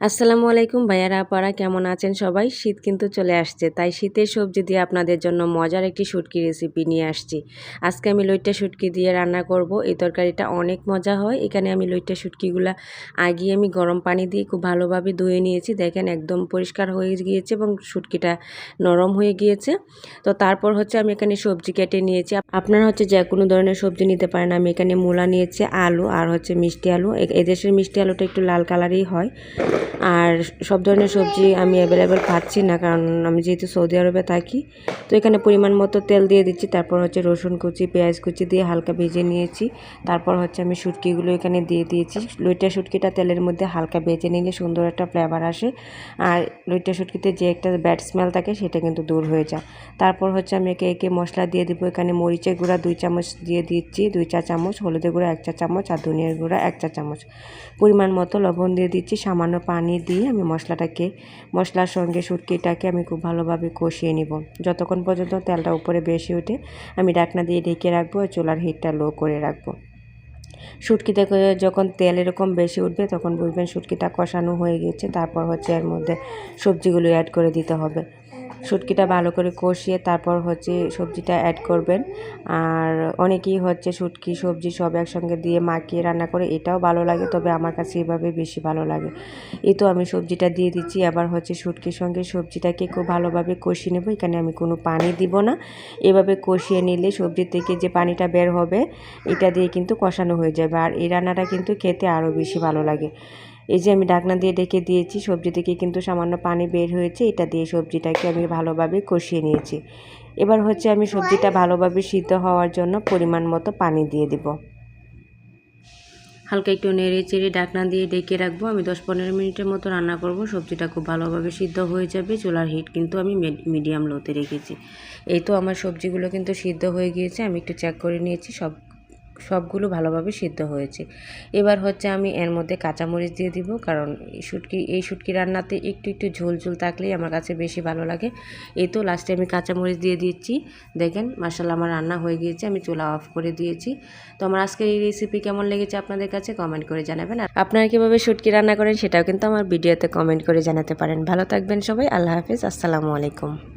আসসালামু আলাইকুম ভাইয়ারা, আপারা কেমন আছেন সবাই? শীত কিন্তু চলে আসছে, তাই শীতের সবজি দিয়ে আপনাদের জন্য মজার একটি শুটকি রেসিপি নিয়ে আসছি। আজকে আমি লইট্টা শুটকি দিয়ে রান্না করব, এই তরকারিটা অনেক মজা হয়। এখানে আমি লইট্টা শুটকিগুলা আগিয়ে আমি গরম পানি দিয়ে খুব ভালোভাবে ধুয়ে নিয়েছি। দেখেন একদম পরিষ্কার হয়ে গিয়েছে এবং শুটকিটা নরম হয়ে গিয়েছে। তো তারপর হচ্ছে আমি এখানে সবজি কেটে নিয়েছি। আপনারা হচ্ছে যে কোনো ধরনের সবজি নিতে পারেন। আমি এখানে মূলা নিয়েছি, আলু আর হচ্ছে মিষ্টি আলু। এদেশের মিষ্টি আলুটা একটু লাল কালারই হয়। আর সব ধরনের সবজি আমি অ্যাভেলেবেল পাচ্ছি না, কারণ আমি যেহেতু সৌদি আরবে থাকি, তো এখানে পরিমাণ মতো তেল দিয়ে দিচ্ছি, তারপর হচ্ছে রসুন কুচি, পেঁয়াজ কুচি দিয়ে হালকা ভেজে নিয়েছি, তারপর হচ্ছে আমি শুটকিগুলো এখানে দিয়ে দিয়েছি। লইটা শুটকিটা তেলের মধ্যে হালকা ভেজে নিলে সুন্দর একটা ফ্লেভার আসে, আর লইটা শুটকিতে যে একটা ব্যাড স্মেল থাকে সেটা কিন্তু দূর হয়ে যায়। তারপর হচ্ছে আমি একে একে মশলা দিয়ে দিব, এখানে মরিচের গুঁড়া দুই চামচ দিয়ে দিচ্ছি, দুই চা চামচ, হলুদের গুঁড়া এক চা চামচ, আর ধনিয়ার গুঁড়া এক চা চামচ। পরিমাণ মতো লবণ দিয়ে দিচ্ছি, সামান্য পানি দিয়ে আমি মশলাটাকে, মশলার সঙ্গে শুটকিটাকে আমি খুব ভালোভাবে কষিয়ে নিব। যতক্ষণ পর্যন্ত তেলটা উপরে বেশি ওঠে, আমি ডাকনা দিয়ে ঢেকে রাখব আর চুলার হিটটা লো করে রাখব। শুটকিতে যখন তেল এরকম বেশি উঠবে, তখন বুঝবেন শুটকিটা কষানো হয়ে গেছে। তারপর হচ্ছে এর মধ্যে সবজিগুলো অ্যাড করে দিতে হবে। শুটকিটা ভালো করে কষিয়ে তারপর হচ্ছে সবজিটা অ্যাড করবেন। আর অনেকেই হচ্ছে শুটকি, সবজি সব একসঙ্গে দিয়ে মাখিয়ে রান্না করে, এটাও ভালো লাগে, তবে আমার কাছে এভাবে বেশি ভালো লাগে। এই তো আমি সবজিটা দিয়ে দিচ্ছি, আবার হচ্ছে শুটকির সঙ্গে সবজিটাকে খুব ভালোভাবে কষিয়ে নেব, এখানে আমি কোনো পানি দিব না। এভাবে কষিয়ে নিলে সবজি থেকে যে পানিটা বের হবে, এটা দিয়ে কিন্তু কষানো হয়ে যাবে। আর এই রান্নাটা কিন্তু খেতে আরও বেশি ভালো লাগে। এই যে আমি ঢাকনা দিয়ে ডেকে দিয়েছি, সবজি থেকে কিন্তু সামান্য পানি বের হয়েছে, এটা দিয়ে সবজিটাকে আমি ভালোভাবে কষিয়ে নিয়েছি। এবার হচ্ছে আমি সবজিটা ভালোভাবে সিদ্ধ হওয়ার জন্য পরিমাণ মতো পানি দিয়ে দিব। হালকা একটু নেড়ে চেড়ে ডাকনা দিয়ে ডেকে রাখব। আমি দশ পনেরো মিনিটের মতো রান্না করব। সবজিটা খুব ভালোভাবে সিদ্ধ হয়ে যাবে। চুলার হিট কিন্তু আমি মিডিয়াম লোতে রেখেছি। এই তো আমার সবজিগুলো কিন্তু সিদ্ধ হয়ে গিয়েছে। আমি একটু চেক করে নিয়েছি। সব সবগুলো ভালোভাবে সিদ্ধ হয়েছে। এবার হচ্ছে আমি এর মধ্যে কাঁচামরিচ দিয়ে দিব, কারণ শুটকি, এই শুটকি রান্নাতে একটু একটু ঝোল ঝোল থাকলেই আমার কাছে বেশি ভালো লাগে। এই তো লাস্টে আমি কাঁচামরিচ দিয়ে দিচ্ছি। দেখেন মার্শাল আমার রান্না হয়ে গিয়েছে, আমি চুলা অফ করে দিয়েছি। তো আমার আজকের এই রেসিপি কেমন লেগেছে আপনাদের কাছে কমেন্ট করে জানাবেন। আর আপনারা কীভাবে শুটকি রান্না করেন সেটাও কিন্তু আমার ভিডিওতে কমেন্ট করে জানাতে পারেন। ভালো থাকবেন সবাই, আল্লাহ হাফিজ, আসসালামু আলাইকুম।